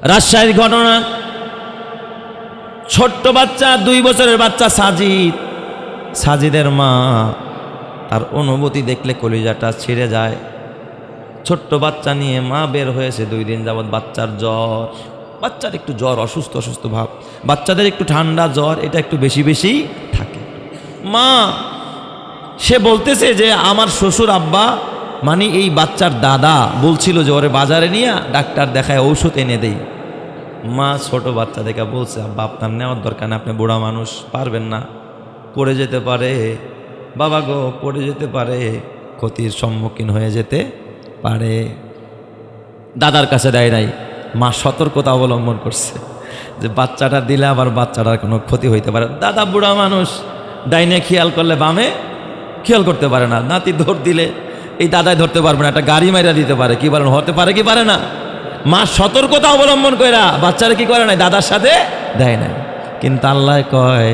রাজশাহীর ঘটনা। ছোট্ট বাচ্চা, দুই বছরের বাচ্চা সাজিদ। সাজিদের মা তার অনুভূতি দেখলে কলিজাটা ছিঁড়ে যায়। ছোট্ট বাচ্চা নিয়ে মা বের হয়েছে দুই দিন যাবৎ বাচ্চার জ্বর। বাচ্চার একটু জ্বর, অসুস্থ অসুস্থ ভাব। বাচ্চাদের একটু ঠান্ডা জ্বর, এটা একটু বেশি বেশি থাকে। মা, সে বলতেছে যে আমার শ্বশুর আব্বা মানে এই বাচ্চার দাদা বলছিল যে, ওরে বাজারে নিয়ে ডাক্তার দেখায় ঔষধ এনে দেই। মা ছোট বাচ্চা দেখে বলছে, আব্বা, আপনার নেওয়ার দরকার না আপনি বুড়া মানুষ, পারবেন না। পড়ে যেতে পারে। বাবা গো, পড়ে যেতে পারে। ক্ষতির সম্মুখীন হয়ে যেতে পারে। দাদার কাছে দেয় নাই। মা সতর্কতা অবলম্বন করছে যে, বাচ্চাটা দিলে আবার বাচ্চাটার কোনো ক্ষতি হইতে পারে। দাদা, বুড়া মানুষ, ডাইনে খেয়াল করলে বামে খেয়াল করতে পারে না। নাতি ধর দিলে এই দাদাই ধরতে পারবে না, একটা গাড়ি মাইরা দিতে পারে। কি বলেন, হতে পারে কি পারে না? মা সতর্কতা অবলম্বন কইরা, বাচ্চারা কি করে নাই? দাদার সাথে দেয় নাই। কিন্তু আল্লাহ কয়,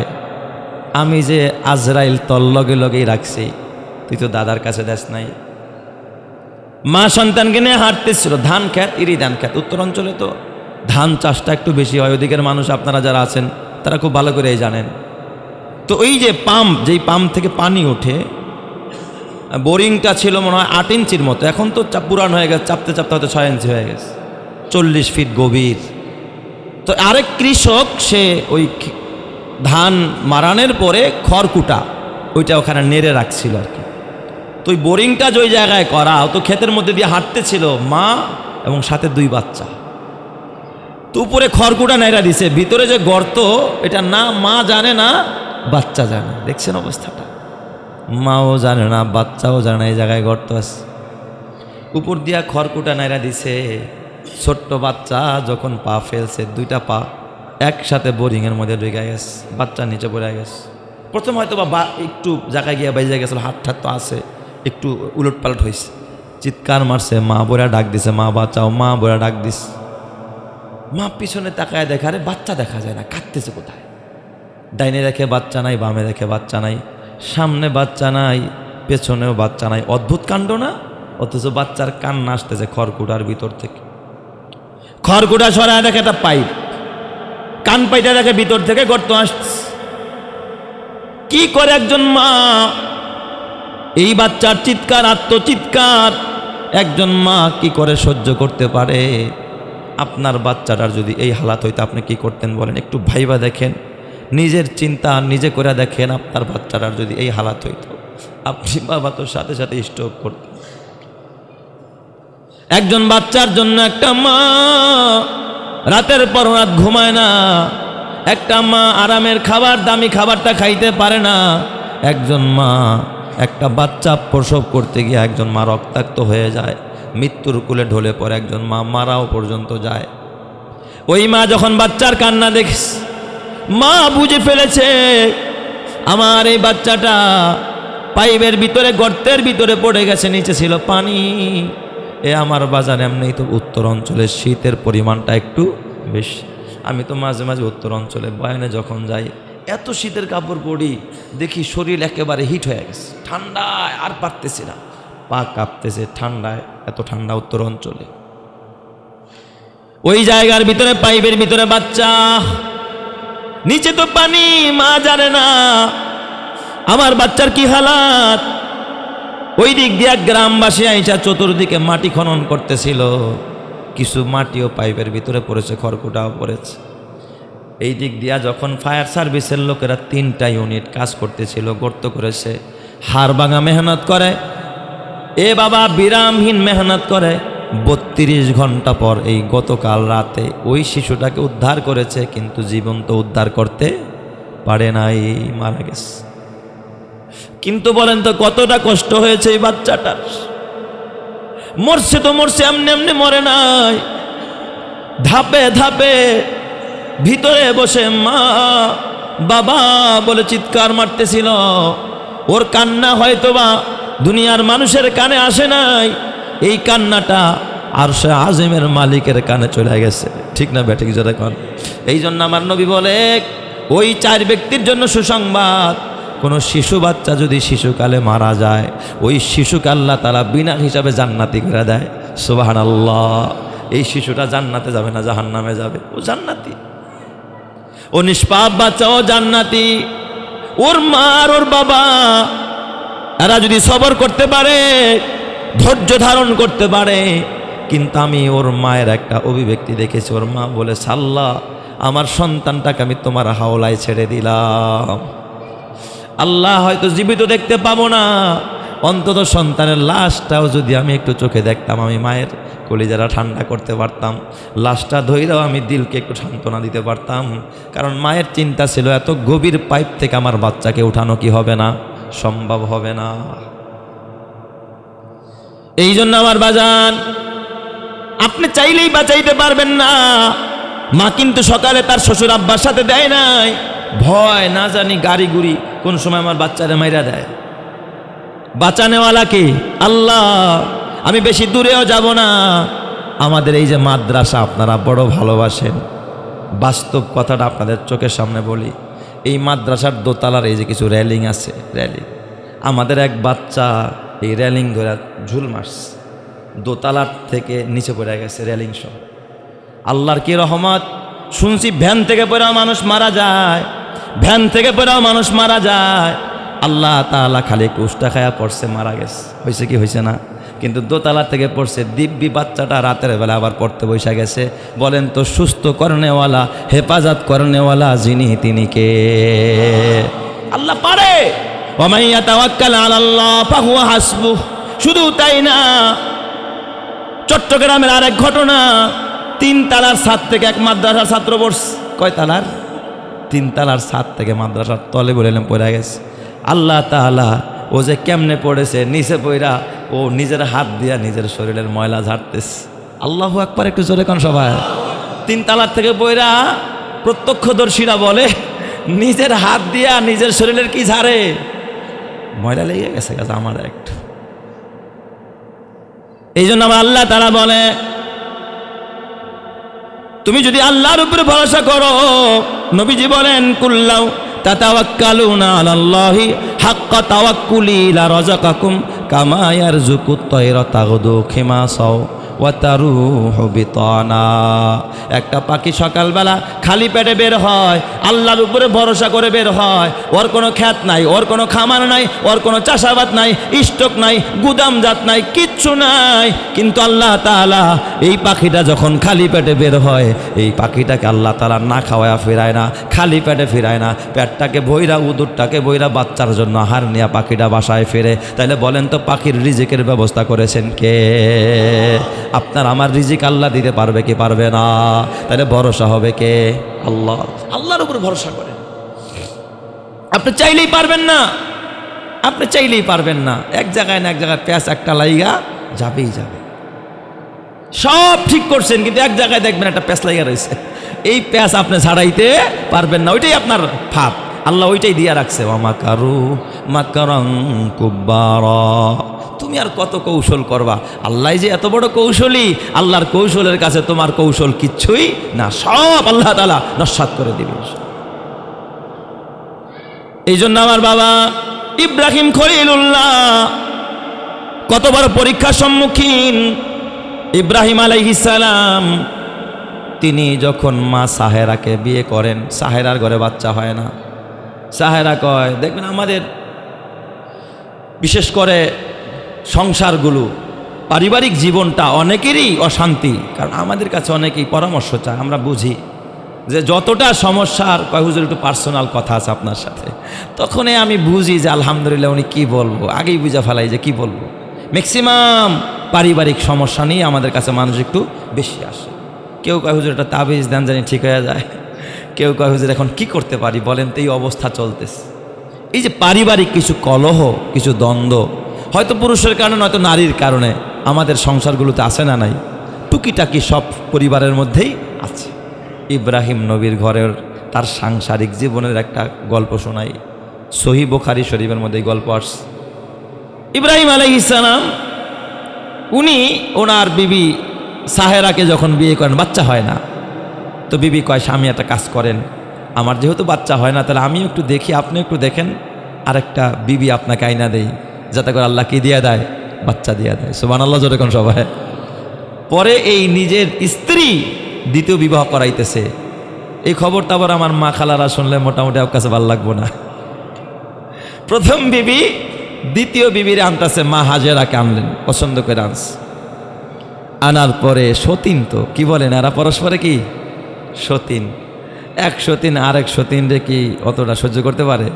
আমি যে আজরাইল তল লগে লগেই রাখছি, তুই তো দাদার কাছে দেস নাই। মা সন্তানকে নিয়ে হাঁটতেছিল, ধান খ্যাত ইরি ধান খ্যাত উত্তর অঞ্চলে তো ধান চাষটা একটু বেশি হয়, ওদিকের মানুষ আপনারা যারা আছেন, তারা খুব ভালো করেই জানেন। তো ওই যে পাম্প, যেই পাম্প থেকে পানি ওঠে বোরিংটা ছিল মনে হয় আট ইঞ্চির মতো। এখন তো পুরান হয়ে গেছে, চাপতে চাপতে হয়তো ছয় ইঞ্চি হয়ে গেছে। চল্লিশ ফিট গভীর। তো আরেক কৃষক, সে ওই ধান মারানের পরে খড়কুটা, ওইটা ওখানে নেড়ে রাখছিল আর কি। তো ওই বোরিংটা যে ওই জায়গায় করা তো ক্ষেতের মধ্যে দিয়ে হাঁটতেছিল, মা এবং সাথে দুই বাচ্চা। তো উপরে খড়কুটা নেড়া দিছে, ভিতরে যে গর্ত, এটা না মা জানে না, বাচ্চা জানে। দেখছেন অবস্থাটা? মাও জানে না, বাচ্চাও জানে না, এই জায়গায় গর্ত আছে। উপর দিয়া খড়কুটা নাইরা দিছে, ছোট্ট বাচ্চা যখন পা ফেলছে, দুইটা পা একসাথে বোরিংয়ের মধ্যে ঢুকে গেছে, বাচ্চা নিচে পড়ে গেছে। প্রথম হয়তো বা একটু জায়গায় গিয়ে বাইজে গেছিল হাত ঠাত তো আছে, একটু উলট পালট হয়েছে চিৎকার মারছে, মা বোরা ডাক দিছে, মা বাচ্চাও মা বোরা ডাক দিস মা পিছনে তাকায় দেখা রে বাচ্চা দেখা যায় না, কাঁদতেছে কোথায়? ডাইনে দেখে বাচ্চা নাই, বামে দেখে বাচ্চা নাই। সামনে বাচ্চা নাই, পেছনেও বাচ্চা নাই। অদ্ভুত কাণ্ড না? অথচ বাচ্চার কান্না আসতেছে খড়কুটার ভিতর থেকে। খড়কুটা সরায় দেখে একটা পাইপ। কান পাইটা দেখে ভিতর থেকে গর্ত আসছে। কি করে একজন মা? এই বাচ্চার চিৎকার, আত্মচিৎকার। একজন মা কি করে সহ্য করতে পারে? আপনার বাচ্চাটার যদি এই হালাত হইতো, আপনি কি করতেন বলেন? একটু ভাইবা দেখেন। নিজের চিন্তা নিজে করে দেখেন আপনার বাচ্চাটার যদি এই হালাত হইতো, আপনি বাবা তোর সাথে সাথে স্টপ করতেন একজন বাচ্চার জন্য একটা মা, রাতের পর রাত ঘুমায় না। একটা মা আরামের খাবার, দামি খাবারটা খাইতে পারে না। একজন মা, একটা বাচ্চা প্রসব করতে গিয়ে একজন মা রক্তাক্ত হয়ে যায়। মৃত্যুর কুলে ঢলে পড়ে একজন মা, মারাও পর্যন্ত যায়। ওই মা যখন বাচ্চার কান্না দেখিস মা বুঝে ফেলেছে, আমার এই বাচ্চাটা পাইপের ভিতরে, গর্তের ভিতরে পড়ে গেছে, নিচে ছিল পানি। এ আমার বাজার এমনি তো উত্তর অঞ্চলে শীতের পরিমাণটা একটু বেশি। আমি তো মাঝে মাঝে উত্তর অঞ্চলে বয়ানে যখন যাই, এত শীতের কাপড় পরি, দেখি শরীর একেবারে হিট হয়ে গেছে। ঠান্ডায় আর পারতেছি না। পা কাঁপতেছে ঠান্ডায়, এত ঠান্ডা উত্তর অঞ্চলে। ওই জায়গার ভিতরে, পাইপের ভিতরে বাচ্চা নিচে তো পানি মা জানে না। আমার বাচ্চার কি হালাত? ওই দিক দিয়ে গ্রামবাসী আইসা চতুর্দিকে মাটি খনন করতেছিল। কিছু মাটিও পাইপের ভিতরে পড়েছে, খড়কুটাও পড়েছে। এই দিক দিয়া যখন ফায়ার সার্ভিসের লোকেরা তিনটা ইউনিট কাজ করতেছিল, গর্ত করেছে, হাড় ভাঙা মেহনত করে। এ বাবা বিরামহীন মেহনত করে। বত্রিশ ঘণ্টা পর এই গতকাল রাতে ওই শিশুটাকে উদ্ধার করেছে, কিন্তু জীবন্ত উদ্ধার করতে পারে নাই, মারা গেছে। কিন্তু বলেন তো, কতটা কষ্ট হয়েছে এই বাচ্চাটার? মরছে তো মরছে, এমনি এমনি মরে নাই। ধাপে ধাপে ভিতরে বসে মা, বাবা বলে চিৎকার মারতেছিল। ওর কান্না হয়তো বা দুনিয়ার মানুষের কানে আসে নাই এই কান্নাটা আর সে আজিমের মালিকের কানে চলে গেছে। ঠিক না ব্যাটিক যারা কন? এই জন্য আমার নবী বলে, ওই চার ব্যক্তির জন্য সুসংবাদ। কোনো শিশু বাচ্চা যদি শিশুকালে মারা যায়, ওই শিশুকে আল্লাহ তারা বিনা হিসাবে জান্নাতি করে দেয়। সুবাহান আল্লাহ এই শিশুটা জান্নাতে যাবে না জাহান নামে যাবে। ও জান্নাতি। ও নিষ্পাপ বাচ্চা, ও জান্নাতি। ওর মা আর ওর বাবা, এরা যদি সবর করতে পারে ধৈর্য ধারণ করতে পারে। কিন্তু আমি ওর মায়ের একটা অভিব্যক্তি দেখেছি। ওর মা বলে সাল্লাহ আমার সন্তানটাকে আমি তোমার হাওলায় ছেড়ে দিলাম। আল্লাহ হয়তো জীবিত দেখতে পাবো না। অন্তত সন্তানের লাশটাও যদি আমি একটু চোখে দেখতাম, আমি মায়ের কলিজারা ঠান্ডা করতে পারতাম। লাশটা ধইরাও আমি দিলকে একটু সান্ত্বনা দিতে পারতাম। কারণ মায়ের চিন্তা ছিল, এত গভীর পাইপ থেকে আমার বাচ্চাকে উঠানো কি হবে না? সম্ভব হবে না। এই জন্য আমার বাজান, আপনি চাইলেই বাঁচাইতে পারবেন না। মা কিন্তু সকালে তার শ্বশুর আব্বার সাথে দেয় নাই। ভয়, না জানি গাড়ি গুড়ি কোন সময় আমার বাচ্চারে মাইরা দেয়। বাঁচানেওয়ালা কি? আল্লাহ, আমি বেশি দূরেও যাব না। আমাদের এই যে মাদ্রাসা, আপনারা বড় ভালোবাসেন। বাস্তব কথাটা আপনাদের চোখের সামনে বলি। এই মাদ্রাসার দোতলার এই যে কিছু র্যালিং আছে, রেলিং। আমাদের এক বাচ্চা এই রেলিং ধরে ঝুল মারছে। দোতলার থেকে নিচে পড়ে গেছে রেলিং সহ আল্লাহর কি রহমত? শুনছি ভ্যান থেকে পড়েও মানুষ মারা যায়। ভ্যান থেকে পড়েও মানুষ মারা যায়। আল্লাহ তাআলা খালি কুষ্টা খায়া পড়ছে, মারা গেছে। হয়েছে কি, হয়েছে না? কিন্তু দোতলা থেকে পড়ছে, দিব্যি বাচ্চাটা রাতের বেলা আবার পড়তে বসে গেছে। বলেন তো, সুস্থ করণেওয়ালা, হেফাজত করনেওয়ালা যিনি, তিনি কে? আল্লাহ পারে! হাসবু শুধু তাই না, চট্টগ্রামের আরেক ঘটনা, তিন তালার ছাদ থেকে এক মাদ্রাসার ছাত্র পড়ছে কয় তালার? তিন তালার ছাদ থেকে মাদ্রাসার তলে বলেলাম পড়ে গেছে। আল্লাহ তাআলা ও যে কেমনে পড়েছে, নিচে পইরা ও নিজের হাত দিয়া নিজের শরীরের ময়লা ঝাড়তেছে। আল্লাহ একবার একটু জোরে কোন সবাই। তিন তালার থেকে বইরা প্রত্যক্ষদর্শীরা বলে, নিজের হাত দিয়া নিজের শরীরের কি ঝাড়ে? ময়লা লেগে গেছে গেছে, আমার একটু। এই জন্য আমার আল্লাহ তারা বলে, তুমি যদি আল্লাহর উপরে ভরসা করো, নবীজি বলেন কুল্লাও তাতাওয়াক্কালুনা আলাল্লাহি হাক্কা তাওয়াক্কুলি লা রাযাকাকুম একটা পাখি সকালবেলা খালি পেটে বের হয়, আল্লাহর উপরে ভরসা করে বের হয়। ওর কোনো খ্যাত নাই, ওর কোনো খামার নাই, ওর কোনো চাষাবাদ নাই, স্টক নাই, গুদামজাত নাই, কিচ্ছু নাই। কিন্তু আল্লাহ তাআলা এই পাখিটা যখন খালি পেটে বের হয়, এই পাখিটাকে আল্লাহ তালা না খাওয়ায়া ফেরায় না, খালি পেটে ফিরায় না। পেটটাকে বইরা উদুরটাকে বইরা বাচ্চার জন্য হার নিয়ে পাখিটা বাসায় ফেরে। তাহলে বলেন তো পাখির রিজিকের ব্যবস্থা করেছেন কে? আপনার আমার রিজিক আল্লাহ দিতে পারবে কি পারবে না? তাহলে ভরসা হবে কে? আল্লাহ। আল্লাহর উপর ভরসা করেন। আপনি চাইলেই পারবেন না। আপনি চাইলেই পারবেন না। এক জায়গায় না এক জায়গায় প্যাঁচ একটা লাইগা যাবেই যাবে। সব ঠিক করছেন, কিন্তু এক জায়গায় দেখবেন একটা প্যাঁচ লাইগা রয়েছে। এই প্যাঁচ আপনি ছাড়াইতে পারবেন না। ওইটাই আপনার ফাপ আল্লাহ ওইটাই দিয়া রাখছে। মাকারু মাকারং কুব্বারা। তুমি আর কত কৌশল করবা? আল্লাহ যে এত বড় কৌশলী, আল্লাহর কৌশলের কাছে তোমার কৌশল কিচ্ছুই না। সব আল্লাহ তালা নস্বাত করে দিবে। এই জন্য আমার বাবা ইব্রাহিম খলিলুল্লাহ কত বড় পরীক্ষার সম্মুখীন ইব্রাহিম আলাইহিসালাম তিনি যখন মা সাহেরাকে বিয়ে করেন, সাহেরার ঘরে বাচ্চা হয় না। সাহেরা কয়, দেখবেন আমাদের, বিশেষ করে সংসারগুলো, পারিবারিক জীবনটা অনেকেরই অশান্তি, কারণ আমাদের কাছে অনেকেই পরামর্শ চায়, আমরা বুঝি যে যতটা সমস্যার কয়, হুজুর, একটু পার্সোনাল কথা আছে আপনার সাথে। তখনই আমি বুঝি যে আলহামদুলিল্লাহ উনি কী বলব, আগেই বুঝা ফেলাই যে কি বলব। ম্যাক্সিমাম পারিবারিক সমস্যা নিয়ে আমাদের কাছে মানুষ একটু বেশি আসে। কেউ কয়, হুজুর, একটা তাবিজ দেন জানি ঠিক হয়ে যায়। কেউ কয়, হুজুর, এখন কি করতে পারি বলেন তো, এই অবস্থা চলতেছে। এই যে পারিবারিক কিছু কলহ, কিছু দ্বন্দ্ব হয়তো পুরুষের কারণে, নয়তো নারীর কারণে আমাদের সংসারগুলোতে আসে না নাই। টুকিটাকি সব পরিবারের মধ্যেই আছে। ইব্রাহিম নবীর ঘরের তার সাংসারিক জীবনের একটা গল্প শোনাই। সহি বোখারি শরীফের মধ্যে গল্প আসছে। ইব্রাহিম আলাই ইসলাম উনি ওনার বিবি সাহেরাকে যখন বিয়ে করেন, বাচ্চা হয় না। তো বিবি কয়, স্বামী, একটা কাজ করেন। আমার যেহেতু বাচ্চা হয় না, তাহলে আমিও একটু দেখি আপনি একটু দেখেন। আরেকটা বিবি আপনাকে আইনা দেই। যাতে করে আল্লাহ কি দিয়ে দেয়? বাচ্চা দিয়ে দেয়। সুবান আল্লাহ যেরকম সবাই। পরে এই নিজের স্ত্রী দ্বিতীয় বিবাহ করাইতেছে। এই খবরটা আবার আমার মা খালারা শুনলে মোটামুটি আমার কাছে ভালো লাগবো না। প্রথম বিবি, দ্বিতীয় বিবির আনতেছে, মা হাজেরাকে আনলেন, পছন্দ করে আনস আনার পরে সতীন তো, কি বলেন? এরা পরস্পরে কি? সতীন। এক সতীন আর এক সতীন রে কি অতটা সহ্য করতে পারে?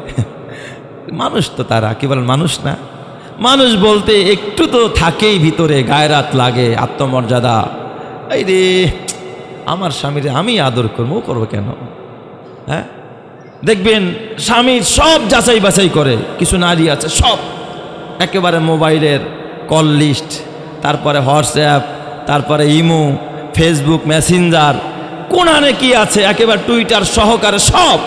মানুষ তো তারা, কি বলেন? মানুষ না। মানুষ বলতে একটু তো থাকেই ভিতরে গায়রাত লাগে, আত্মমর্যাদা। এই রে, আমার স্বামীরে আমি আদর করব করব কেন? হ্যাঁ? দেখবেন, স্বামী সব যাচাই বাছাই করে, কিছু নারী আছে, সব। একেবারে মোবাইলের কল লিস্ট, তারপরে হোয়াটসঅ্যাপ, তারপরে ইমো, ফেসবুক, মেসেঞ্জার, কোনানে কি আছে, একেবারে টুইটার সহকারে সব।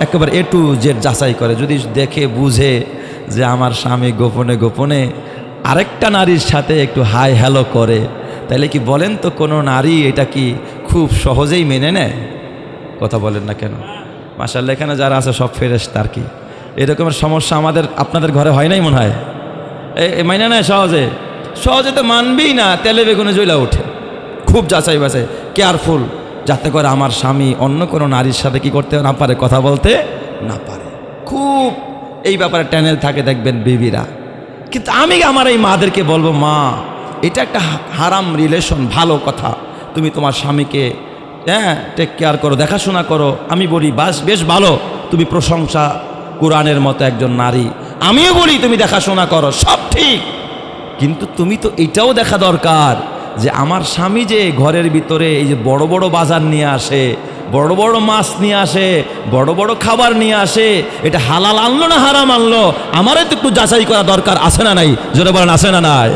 একেবারে এ টু জেড যাচাই করে, যদি দেখে, বুঝে যে আমার স্বামী গোপনে গোপনে আরেকটা নারীর সাথে একটু হাই হ্যালো করে। তাহলে কি বলেন তো কোনো নারী এটা কি খুব সহজেই মেনে নেয়? কথা বলেন না কেন? মাসাল্লাহ এখানে যারা আছে সব ফেরেস তার কি। এরকমের সমস্যা আমাদের, আপনাদের ঘরে হয় নাই মনে হয়? এ মাইনে নেয় সহজে? সহজে তো মানবেই না, তেলে বেগুনে জ্বলা ওঠে। খুব যাচাই বাছাই কেয়ারফুল যাতে করে আমার স্বামী অন্য কোনো নারীর সাথে কি করতে না পারে, কথা বলতে না পারে। খুব এই ব্যাপারে ট্যানেল থাকে দেখবেন বিবিরা। কিন্তু আমি আমার এই মাদেরকে বলব, মা, এটা একটা হারাম রিলেশন ভালো কথা। তুমি তোমার স্বামীকে হ্যাঁ টেক কেয়ার করো, দেখাশোনা করো। আমি বলি, বাস, বেশ ভালো। তুমি প্রশংসা, কোরআনের মতো একজন নারী। আমিও বলি, তুমি দেখাশোনা করো, সব ঠিক। কিন্তু তুমি তো এটাও দেখা দরকার যে, আমার স্বামী যে ঘরের ভিতরে এই যে বড় বড় বাজার নিয়ে আসে বড় বড় মাছ নিয়ে আসে, বড় বড় খাবার নিয়ে আসে, এটা হালাল আনলো না হারাম আনলো? আমারও তো একটু যাচাই করা দরকার, আছে না নাই? জোরে বলেন, আছে না নাই?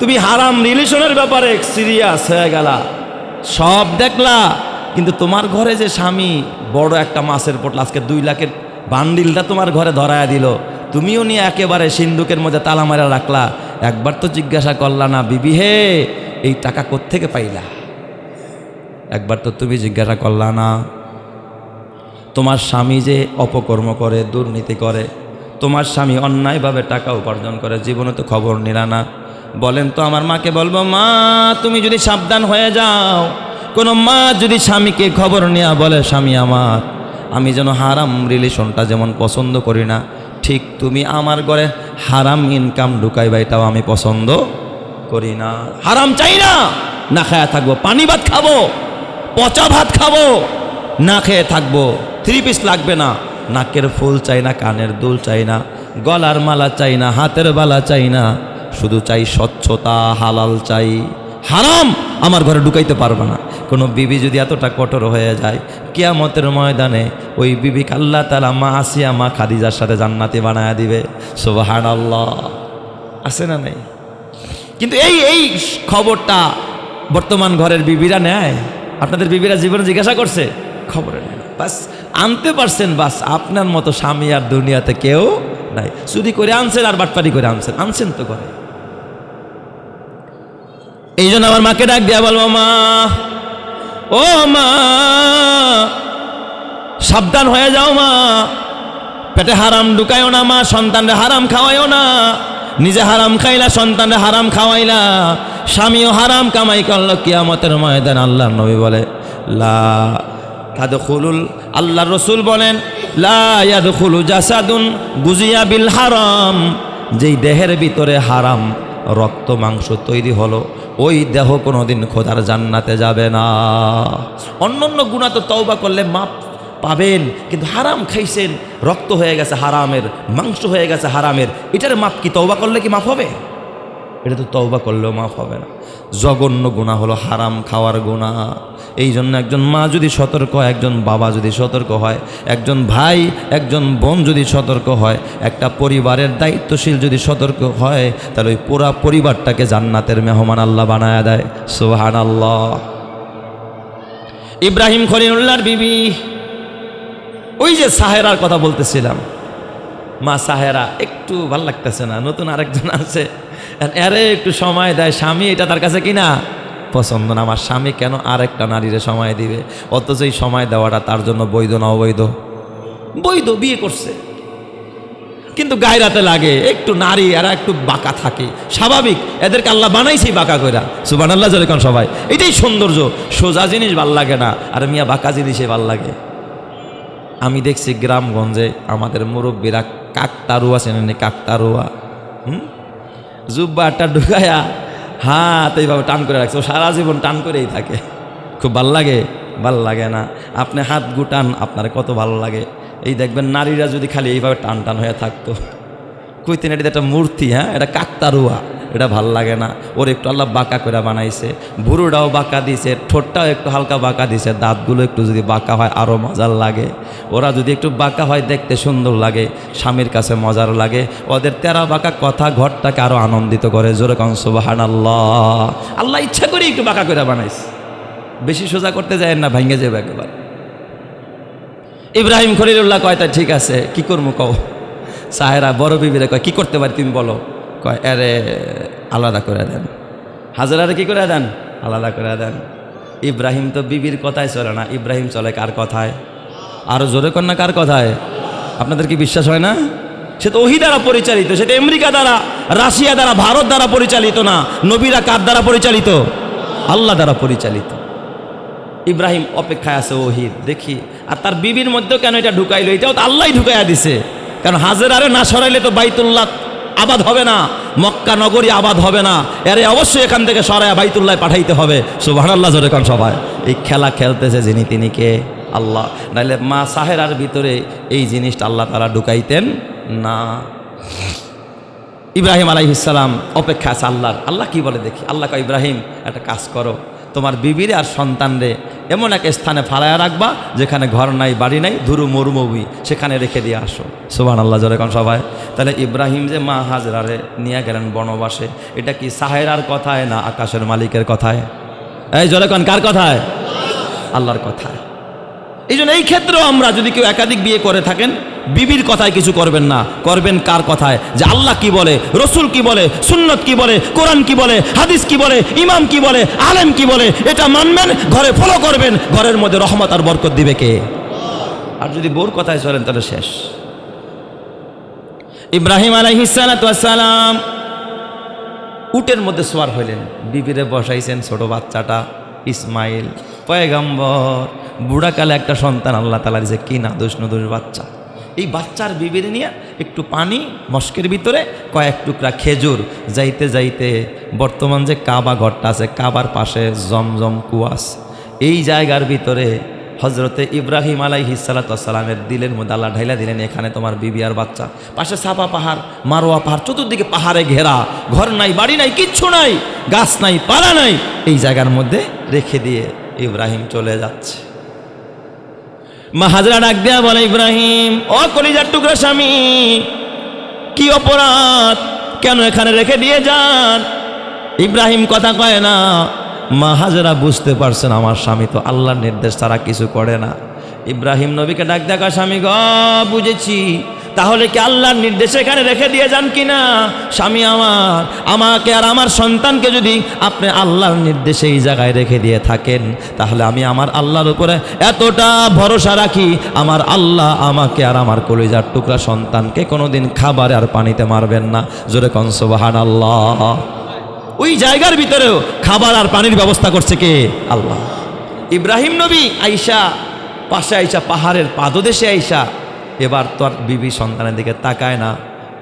তুমি হারাম রিলেশনের ব্যাপারে সিরিয়াস হয়ে গেলা। সব দেখলা, কিন্তু তোমার ঘরে যে স্বামী, বড় একটা মাছের পোটলা, আজকে দুই লাখের বান্ডিলটা তোমার ঘরে ধরায় দিল। তুমিও নিয়ে একেবারে সিন্ধুকের মধ্যে তালা মারা রাখলা। একবার তো জিজ্ঞাসা করলা না, বিবি হে, এই টাকা কোত্থেকে পাইলা? একবার তো তুমি জিজ্ঞাসা করলা না। তোমার স্বামী যে অপকর্ম করে, দুর্নীতি করে, তোমার স্বামী অন্যায়ভাবে টাকা উপার্জন করে, জীবনে তো খবর নিলা না। বলেন তো আমার মাকে বলব, মা, তুমি যদি সাবধান হয়ে যাও, কোনো মা যদি স্বামীকে খবর নেওয়া বলে, স্বামী আমার, আমি যেন হারাম রিলেশনটা যেমন পছন্দ করি না, ঠিক তুমি আমার ঘরে হারাম ইনকাম ঢুকাইবা, এটাও আমি পছন্দ করি না। হারাম চাই না না খায়া থাকব, পানি ভাত খাব। পচা ভাত খাব। না খেয়ে থাকব। থ্রি পিস লাগবে না। নাকের ফুল চাই না, কানের দুল চাই না, গলার মালা চাই না, হাতের বালা চাই না। শুধু চাই স্বচ্ছতা, হালাল চাই। হারাম! আমার ঘরে ঢুকাইতে পারবে না। কোনো বিবি যদি এতটা কঠোর হয়ে যায়, কিয়ামতের ময়দানে ওই বিবি আল্লাহ তালা মা আসিয়া মা খাদিজার সাথে জান্নাতি বানায় দিবে। সোবাহান আল্লাহ আছে না নেই? কিন্তু এই এই খবরটা বর্তমান ঘরের বিবিরা নেয়? আপনাদের বিবিরা জীবনে জিজ্ঞাসা করছে খবরে নেয় না। বাস, আনতে পারছেন, বাস, আপনার মতো স্বামী আর দুনিয়াতে কেউ নাই। চুরি করে আনছেন আর বাটপাটি করে আনছেন। আনছেন তো করে এই জন্য আমার মাকে ডাক দিয়া বলব, মা, ও মা, সাবধান হয়ে যাও মা। পেটে হারাম ঢুকায়ও না মা, সন্তানরে হারাম খাওয়ায়ও না। নিজে হারাম খাইলা, সন্তানরে হারাম খাওয়াইলা, স্বামীও হারাম কামাই করল, কিয়ামতের ময়দান আল্লাহর নবী বলে, লা তাদখুলুল, আল্লাহর রসুল বলেন, লা ইয়াদখুলু জাসাদুন গুজিয়া বিল হারাম, যেই দেহের ভিতরে হারাম রক্ত মাংস তৈরি হলো, ওই দেহ কোনোদিন খোদার জান্নাতে যাবে না। অন্য অন্য গুণা তো তওবা করলে মাপ পাবেন, কিন্তু হারাম খাইছেন, রক্ত হয়ে গেছে হারামের, মাংস হয়ে গেছে হারামের। এটার মাপ কি? তওবা করলে কি মাফ হবে? এটা তো তওবা করলেও মাফ হবে না। জঘন্য গুণা হলো হারাম খাওয়ার গুণা এই জন্য একজন মা যদি সতর্ক হয়, একজন বাবা যদি সতর্ক হয়, একজন ভাই, একজন বোন যদি সতর্ক হয়, একটা পরিবারের দায়িত্বশীল যদি সতর্ক হয়, তাহলে ওই পুরা পরিবারটাকে জান্নাতের মেহমান আল্লাহ বানায় দেয়। সোহান আল্লাহ ইব্রাহিম খলিনুল্লাহর বিবি। ওই যে সাহেরার কথা বলতেছিলাম। মা সাহেরা, একটু ভালো লাগতেছে না, নতুন আরেকজন আছে। এরে একটু সময় দেয়, স্বামী, এটা তার কাছে কি না পছন্দ না, আমার স্বামী কেন আরেকটা নারীরে সময় দিবে? অথচ এই সময় দেওয়াটা তার জন্য বৈধ না অবৈধ? বৈধ, বিয়ে করছে। কিন্তু গায়রাতে লাগে, একটু নারী, এরা একটু বাঁকা থাকে। স্বাভাবিক, এদেরকে আল্লাহ বানাইছি বাঁকা কইরা। সুবান আল্লাহ যেরকম সবাই। এটাই সৌন্দর্য। সোজা জিনিস ভালো লাগে না, আর মিয়া, বাঁকা জিনিসে ভালো লাগে। আমি দেখছি গ্রামগঞ্জে আমাদের মুরব্বীরা কাকতারুয়া চেনেন কাকতারুয়া। হুম? জুব্বাটা ঢুকায়া হাত এইভাবে টান করে রাখছে। ও সারা জীবন টান করেই থাকে। খুব ভালো লাগে? ভালো লাগে না। আপনি হাত গুটান, আপনার কত ভালো লাগে। এই দেখবেন নারীরা যদি খালি এইভাবে টান টান হয়ে থাকতো। কইতেন এটা একটা মূর্তি হ্যাঁ? এটা কাকতারুয়া। এটা ভালো লাগে না। ওর একটু আল্লাহ বাঁকা করে বানাইছে। ভুরুটাও বাঁকা দিছে, ঠোঁটটাও একটু হালকা বাঁকা দিছে, দাঁতগুলো একটু যদি বাঁকা হয় আরও মজার লাগে। ওরা যদি একটু বাঁকা হয় দেখতে সুন্দর লাগে, স্বামীর কাছে মজার লাগে। ওদের তেরা বাঁকা কথা ঘরটাকে আরও আনন্দিত করে, জোরে কন সুবাহান আল্লাহ আল্লাহ ইচ্ছা করে একটু বাঁকা করে বানাইছে। বেশি সোজা করতে যায় না ভাঙ্গে যাবে একেবারে। ইব্রাহিম খলিলুল্লাহ কয়, তা ঠিক আছে, কি করব কও? সাহেরা বড় বিবিরে কয়, কি করতে পারি তুমি বলো? কয়, আরে, আলাদা করে দেন। হাজারারে কি করে দেন? আলাদা করে দেন। ইব্রাহিম তো বিবির কথায় চলে না। ইব্রাহিম চলে কার কথায়? আরও জোরে কন্যা কার কথায়? আপনাদের কি বিশ্বাস হয় না? সে তো ওহি দ্বারা পরিচালিত সেটা আমেরিকা দ্বারা, রাশিয়া দ্বারা, ভারত দ্বারা পরিচালিত না। নবীরা কার দ্বারা পরিচালিত? আল্লাহ দ্বারা পরিচালিত। ইব্রাহিম অপেক্ষায় আছে ওহির, দেখি। আর তার বিবির মধ্যেও কেন এটা ঢুকাইলো? এটাও তো আল্লাহ ঢুকাইয়া দিছে। কারণ হাজের আরে না সরাইলে তো বাইতুল্লাহ আবাদ হবে না। মক্কা নগরী আবাদ হবে না। এরে অবশ্যই এখান থেকে সরাইয়া বাইতুল্লাহ পাঠাইতে হবে। সুবাহ আল্লাহ জোরে কান সবাই। এই খেলা খেলতেছে যিনি, তিনি কে? আল্লাহ। নাইলে মা সাহেরার ভিতরে এই জিনিসটা আল্লাহ তারা ঢুকাইতেন না। ইব্রাহিম আলাইহিসাল্লাম অপেক্ষা আছে আল্লাহর। আল্লাহ কি বলে দেখি? আল্লাহ কয়, ইব্রাহিম, একটা কাজ করো। তোমার বিবিরে আর সন্তানরে এমন এক স্থানে ফালায়া রাখবা, যেখানে ঘর নাই, বাড়ি নাই, ধুরু মরুমবি সেখানে রেখে দিয়ে আসো। সুবান আল্লাহ কোন সবাই। তাহলে ইব্রাহিম যে মা হাজরারে নিয়ে গেলেন বনবাসে, এটা কি সাহেরার কথায় না আকাশের মালিকের কথায়? এই জলেকন কোন, কার কথায়? আল্লাহর কথায়। এই জন্য এই ক্ষেত্রেও আমরা যদি কেউ একাধিক বিয়ে করে থাকেন, বিবির কথায় কিছু করবেন না। করবেন কার কথায়? যে আল্লাহ কি বলে, রসুল কি বলে, সুন্নত কি বলে, কোরআন কি বলে, হাদিস কি বলে, ইমাম কি বলে, আলেম কি বলে, এটা মানবেন, ঘরে ফলো করবেন, ঘরের মধ্যে রহমত আর বরকত দিবে কে? আর যদি বোর কথায় চলেন, তাহলে শেষ। ইব্রাহিম আলাইহিসালাম উটের মধ্যে সোয়ার হইলেন। বিবিরে বসাইছেন ছোট বাচ্চাটা, ইসমাইল। পয়গাম্বর, বুড়াকালে একটা সন্তান আল্লাহ তালা দিছে কি না দোষ নদোষ বাচ্চা। এই বাচ্চার বিবিরে নিয়ে একটু পানি মস্কের ভিতরে, কয়েক টুকরা খেজুর, যাইতে যাইতে বর্তমান যে কাবা ঘরটা আছে, কাবার পাশে জমজম কুয়াস এই জায়গার ভিতরে হজরতে ইব্রাহিম আলাই হিসালাতামের দিলের মধ্যে আল্লাহ ঢাইলা দিলেন, এখানে তোমার বিবি আর বাচ্চা। পাশে সাপা পাহাড়, মারোয়া পাহাড়, চতুর্দিকে পাহাড়ে ঘেরা, ঘর নাই, বাড়ি নাই, কিচ্ছু নাই, গাছ নাই, পালা নাই, এই জায়গার মধ্যে রেখে দিয়ে ইব্রাহিম চলে যাচ্ছে। মা হাজরা ডাক দেয়া বলে, ইব্রাহিম, ও কলিজার টুকরা স্বামী, কি অপরাধ? কেন এখানে রেখে দিয়ে যান? ইব্রাহিম কথা কয়, না, মা হাজরা বুঝতে পারছেন আমার স্বামী তো আল্লাহর নির্দেশ তারা কিছু করে না। ইব্রাহিম নবীকে ডাক দেখা স্বামী গ, বুঝেছি তাহলে কি আল্লাহর নির্দেশে এখানে রেখে দিয়ে যান কি না স্বামী আমার, আমাকে আর আমার সন্তানকে যদি আপনি আল্লাহর নির্দেশে এই জায়গায় রেখে দিয়ে থাকেন, তাহলে আমি আমার আল্লাহর উপরে এতটা ভরসা রাখি, আমার আল্লাহ আমাকে আর আমার কলিজার টুকরা সন্তানকে কোনোদিন খাবারে আর পানিতে মারবেন না। জোরে কনসবাহান আল্লাহ ওই জায়গার ভিতরেও খাবার আর পানির ব্যবস্থা করছে কে? আল্লাহ। ইব্রাহিম নবী আইসা, পাশে আইসা, পাহাড়ের পাদদেশে আইসা এবার তোর বিবি সন্তানের দিকে তাকায় না।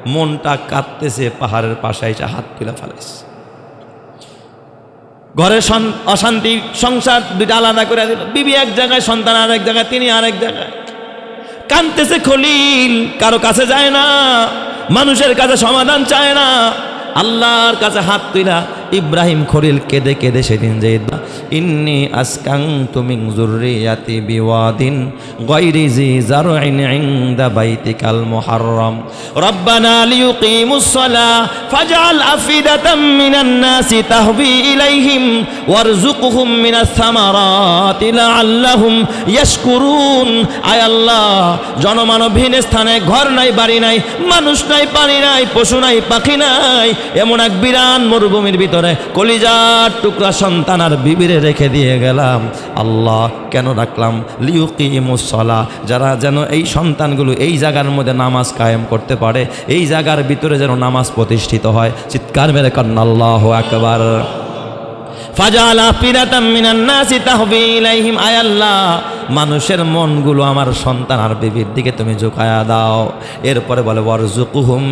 মনটা কাঁদতেছে পাহাড়ের পাশে আইসা হাত তুলে ফেলাইছে ঘরে অশান্তি, সংসার দুইটা আলাদা করে দিল। বিবি এক জায়গায়, সন্তান আর এক জায়গায়, তিনি আরেক জায়গায়। কানতেছে খলিল, কারও কাছে যায় না। মানুষের কাছে সমাধান চায় না। আল্লাহর কাছে হাত তুইলা ইব্রাহিম খলিল কেঁদে কেঁদে সেদিন যে ইন্নি আসকাং তুমিং জুররিয়াতি বিওয়াদিন গায়রি জি ইনদা বাইতিকাল মুহাররম। রব্বানা আফিদাতাম মিনান নাসি তাহবি ইলাইহিম ইয়াশকুরুন। আয় আল্লাহ, জনমানবহীন স্থানে ঘর নাই, বাড়ি নাই, মানুষ নাই, পানি নাই, পশু নাই, পাখি নাই, এমন এক বিরান মরুভূমির ভিতরে ভিতরে কলিজার টুকরা সন্তান আর বিবিরে রেখে দিয়ে গেলাম। আল্লাহ কেন রাখলাম? লিউকি ইমুসলা যারা যেন এই সন্তানগুলো এই জায়গার মধ্যে নামাজ কায়েম করতে পারে, এই জায়গার ভিতরে যেন নামাজ প্রতিষ্ঠিত হয়। চিৎকার মেরে কন্না, আল্লাহ একবার ফাজালা পিরাতাম মিনান আল্লাহ, মানুষের মনগুলো আমার সন্তান আর বিবির দিকে তুমি ঝুঁকায়া দাও। এরপরে বলে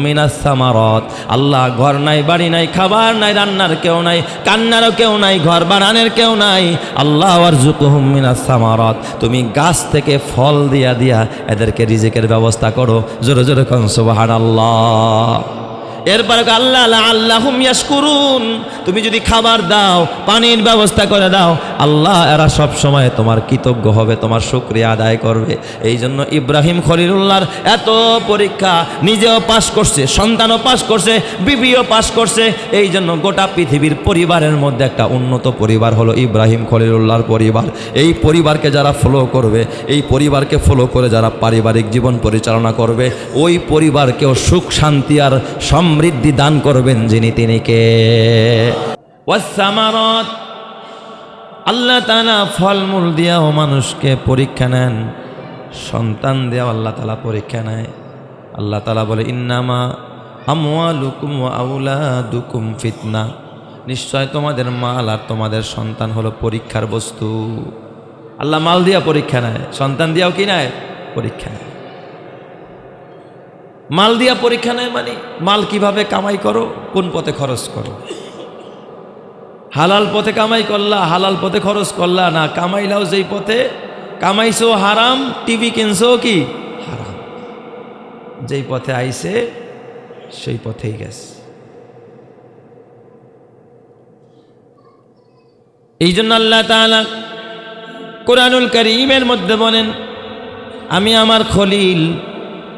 মিনাস সামারত আল্লাহ ঘর নাই, বাড়ি নাই, খাবার নাই, রান্নার কেউ নাই, কান্নারও কেউ নাই, ঘর বানানোর কেউ নাই। আল্লাহ ওয়ারজুকুহুম মিনাস সামারত তুমি গাছ থেকে ফল দিয়া দিয়া এদেরকে রিজিকের ব্যবস্থা করো। জোরে জোরে কন, সুবহানাল্লাহ। এরপরে আল্লাহ আল্লাহ ইয়াসকুরুন তুমি যদি খাবার দাও, পানির ব্যবস্থা করে দাও, আল্লাহ এরা সব সময় তোমার কৃতজ্ঞ হবে, তোমার শুক্রিয়া আদায় করবে। এই জন্য ইব্রাহিম খলিলুল্লাহর এত পরীক্ষা নিজেও পাশ করছে, সন্তানও পাশ করছে, বিবিও পাশ করছে। এই জন্য গোটা পৃথিবীর পরিবারের মধ্যে একটা উন্নত পরিবার হলো ইব্রাহিম খলিলুল্লাহর পরিবার। এই পরিবারকে যারা ফলো করবে, এই পরিবারকে ফলো করে যারা পারিবারিক জীবন পরিচালনা করবে, ওই পরিবারকেও সুখ, শান্তি আর সমৃদ্ধি দান করবেন যিনি তিনি কে। আল্লাহ তালা ফলমূল দিয়াও মানুষকে পরীক্ষা নেন, সন্তান দেওয়া আল্লাহ তালা পরীক্ষা নেয়। আল্লাহ তালা বলে, ইন্নামা আমওয়ালুকুম আউলা দুকুম ফিতনা। নিশ্চয় তোমাদের মাল আর তোমাদের সন্তান হলো পরীক্ষার বস্তু। আল্লাহ মাল দিয়া পরীক্ষা নেয়, সন্তান দিয়াও কি নেয়? পরীক্ষা নেয়। মাল দিয়া পরীক্ষা নেয় মানে মাল কীভাবে কামাই করো? কোন পথে খরচ করো? হালাল পথে কামাই করলা, হালাল পথে খরচ করলা না? কামাইলাও যেই পথে। কামাইছো হারাম, টিভি কিনছো কি? হারাম। যেই পথে আইছে, সেই পথেই গেছে। এই জন্য আল্লাহ তাআলা কোরআনুল করিমের মধ্যে বলেন, আমি আমার খলিল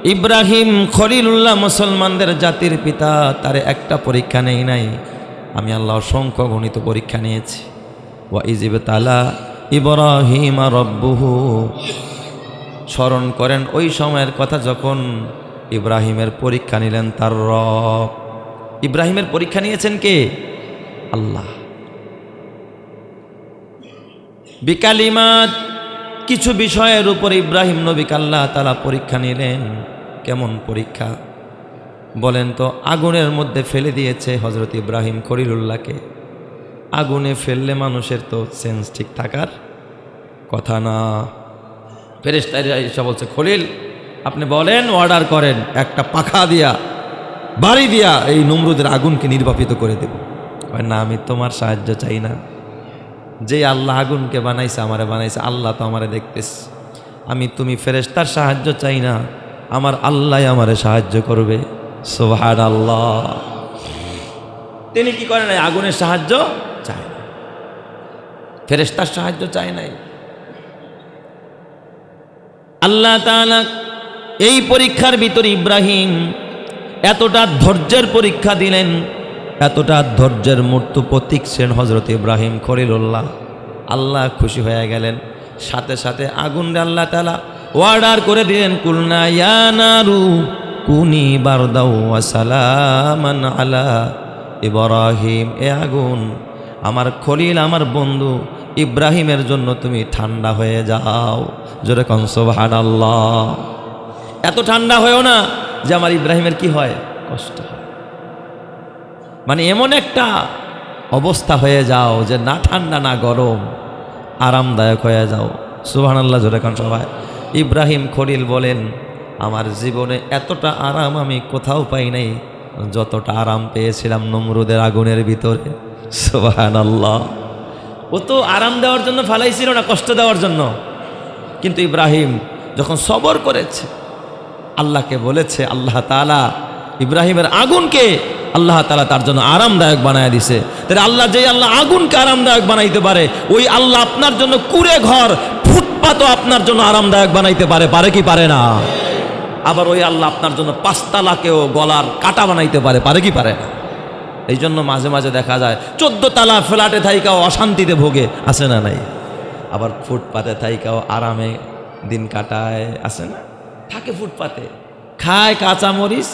ইব্রাহিম খলিলুল্লাহ মুসলমানদের জাতির পিতা, তার একটা পরীক্ষা নেই নাই। আমি আল্লাহ অসংখ্য গণিত পরীক্ষা নিয়েছি। ওয়া ইজিব তালা ইব্রাহিম রব্বুহু। স্মরণ করেন, ওই সময়ের কথা যখন ইব্রাহিমের পরীক্ষা নিলেন তার রব। ইব্রাহিমের পরীক্ষা নিয়েছেন কে? আল্লাহ। বিকালিমাত কিছু বিষয়ের উপর ইব্রাহিম নবীকে আল্লাহ তালা পরীক্ষা নিলেন। কেমন পরীক্ষা? বলেন তো, আগুনের মধ্যে ফেলে দিয়েছে হজরত ইব্রাহিম খরিলুল্লাহকে আগুনে ফেললে মানুষের তো সেন্স ঠিক থাকার কথা না। ফেরেস্তারা এসে বলছে, খলিল, আপনি বলেন, অর্ডার করেন, একটা পাখা দিয়া, বাড়ি দিয়া এই নমরুদের আগুনকে নির্বাপিত করে দেব। না, আমি তোমার সাহায্য চাই না। যে আল্লাহ আগুনকে বানাইছে, আমারে বানাইছে, আল্লাহ তো আমারে দেখতেছে। আমি, তুমি ফেরেস্তার সাহায্য চাই না। আমার আল্লাহ আমারে সাহায্য করবে। সোহার আল্লাহ তিনি কি করেন আগুনের সাহায্য চায় না ফেরেস্তার সাহায্য চায় নাই। আল্লাহ তাআলা এই পরীক্ষার ভিতরে ইব্রাহিম এতটা ধৈর্যের পরীক্ষা দিলেন, এতটা ধৈর্যের মূর্ত প্রতীক সেন হজরত ইব্রাহিম খলিলুল্লাহ। আল্লাহ খুশি হয়ে গেলেন। সাথে সাথে আগুন আল্লাহ তালা অর্ডার করে দিলেন, কুলনা ইয়ানারু কুনি বারদাউ সালামান আলা ইব্রাহিম। এ আগুন, আমার খলিল, আমার বন্ধু ইব্রাহিমের জন্য তুমি ঠান্ডা হয়ে যাও। জোরে কনসোভান আল্লাহ এত ঠান্ডা হয়েও না যে আমার ইব্রাহিমের কি হয়? কষ্ট মানে এমন একটা অবস্থা হয়ে যাও যে না ঠান্ডা, না গরম, আরামদায়ক হয়ে যাও। সুবাহান আল্লাহ জোরে কান সবাই। ইব্রাহিম খলিল বলেন, আমার জীবনে এতটা আরাম আমি কোথাও পাই নাই। যতটা আরাম পেয়েছিলাম নমরুদের আগুনের ভিতরে। সুবাহান আল্লাহ ও তো আরাম দেওয়ার জন্য ফালাইছিল না, কষ্ট দেওয়ার জন্য। কিন্তু ইব্রাহিম যখন সবর করেছে, আল্লাহকে বলেছে, আল্লাহ তালা ইব্রাহিমের আগুনকে আল্লাহ তালা তার জন্য আরামদায়ক বানায় দিছে। তাহলে আল্লাহ যেই আল্লাহ আগুনকে আরামদায়ক বানাইতে পারে, ওই আল্লাহ আপনার জন্য কুড়ে ঘর, ফুটপাতও আপনার জন্য আরামদায়ক বানাইতে পারে পারে কি পারে না? আবার ওই আল্লাহ আপনার জন্য পাঁচতালাকেও গলার কাটা বানাইতে পারে পারে কি পারে না? এই জন্য মাঝে মাঝে দেখা যায় চোদ্দ তালা ফ্ল্যাটে থাইকাও অশান্তিতে ভোগে, আছে না নাই? আবার ফুটপাতে থাইকাও আরামে দিন কাটায়, আছে না? থাকে ফুটপাতে। খায় কাঁচা মরিচ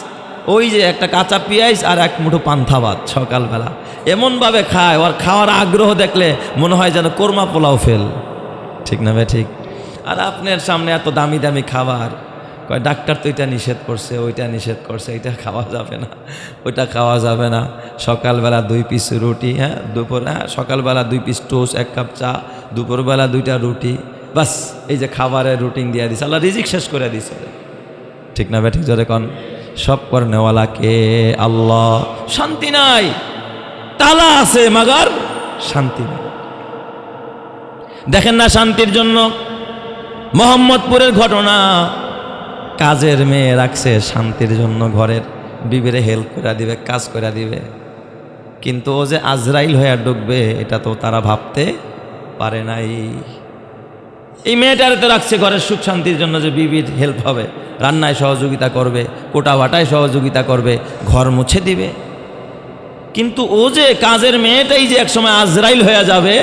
ওই যে একটা কাঁচা পেঁয়াজ আর এক মুঠো পান্থা ভাত সকালবেলা। এমনভাবে খায়, ওর খাওয়ার আগ্রহ দেখলে মনে হয় যেন কোরমা পোলাও ফেল। ঠিক না ভাই, ঠিক? আর আপনার সামনে এত দামি দামি খাবার, কয়, ডাক্তার তো এটা নিষেধ করছে, ওইটা নিষেধ করছে, এটা খাওয়া যাবে না, ওইটা খাওয়া যাবে না। সকালবেলা দুই পিস রুটি হ্যাঁ দুপুর হ্যাঁ সকালবেলা দুই পিস টোস্ট, এক কাপ চা, দুপুরবেলা দুইটা রুটি, বাস, এই যে খাবারের রুটিন দিয়ে দিছে, আল্লাহ রিজিক শেষ করে দিছে। ঠিক না ঠিক জোরে কন? সব করে নেওয়ালা কে আল্লাহ। শান্তি নাই। তালা আছে, মাগার শান্তি নাই। দেখেন না শান্তির জন্য? মোহাম্মদপুরের ঘটনা। কাজের মেয়ে রাখছে শান্তির জন্য ঘরের। বিবিরে হেল্প করে দিবে, কাজ করে দিবে। কিন্তু ও যে আজরাইল হয়ে ডুববে এটা তো তারা ভাবতে পারে নাই। এই মেয়েটারে তো রাখছে ঘরের সুখ শান্তির জন্য যে বিবির হেল্প হবে। রান্নায় সহযোগিতা করবে কোটা বাটায় সহযোগিতা করবে, ঘর মুছে দিবে। কিন্তু ও যে কাজের মেয়েটাই যে একসময় আজরাইল হয়ে যাবে,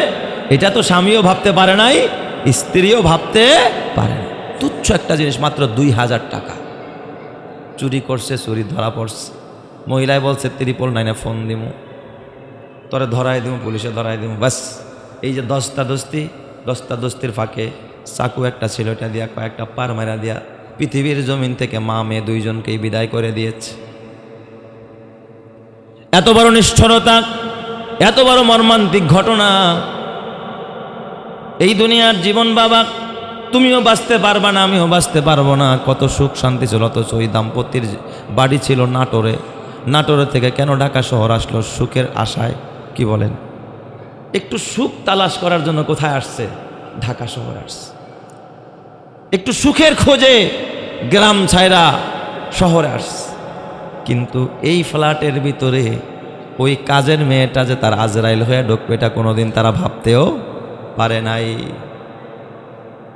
এটা তো স্বামীও ভাবতে পারে নাই, স্ত্রীও ভাবতে পারে না তুচ্ছ একটা জিনিস, মাত্র দুই হাজার টাকা। চুরি করছে, চুরি ধরা পড়ছে। মহিলায় বলছে, ত্রিপল নাইনে ফোন দিমু। তোরে ধরাই দিমু, পুলিশে ধরাই দিমু বাস এই যে দস্তা দস্তি দস্তা দস্তির ফাঁকে চাকু একটা ছিল, এটা দিয়া কয়েকটা পার মারা দিয়া পৃথিবীর জমিন থেকে মা মেয়ে দুইজনকেই বিদায় করে দিয়েছে। এত বড় নিষ্ঠুরতা, এত বড় মর্মান্তিক ঘটনা। এই দুনিয়ার জীবন বাবা, তুমিও বাঁচতে পারবা না, আমিও বাঁচতে পারব না। কত সুখ শান্তি ছিল, অথচ ওই দাম্পত্যের বাড়ি ছিল নাটোরে। নাটোরে থেকে কেন ঢাকা শহর আসলো সুখের আশায়, কি বলেন? একটু সুখ তালাশ করার জন্য কোথায় আসছে? ঢাকা শহর আসছে। একটু সুখের খোঁজে গ্রাম ছায়রা শহরে আসছে। কিন্তু এই ফ্ল্যাটের ভিতরে ওই কাজের মেয়েটা যে তার আজরাইল হয়ে ঢুকবে, এটা কোনোদিন তারা ভাবতেও পারে নাই।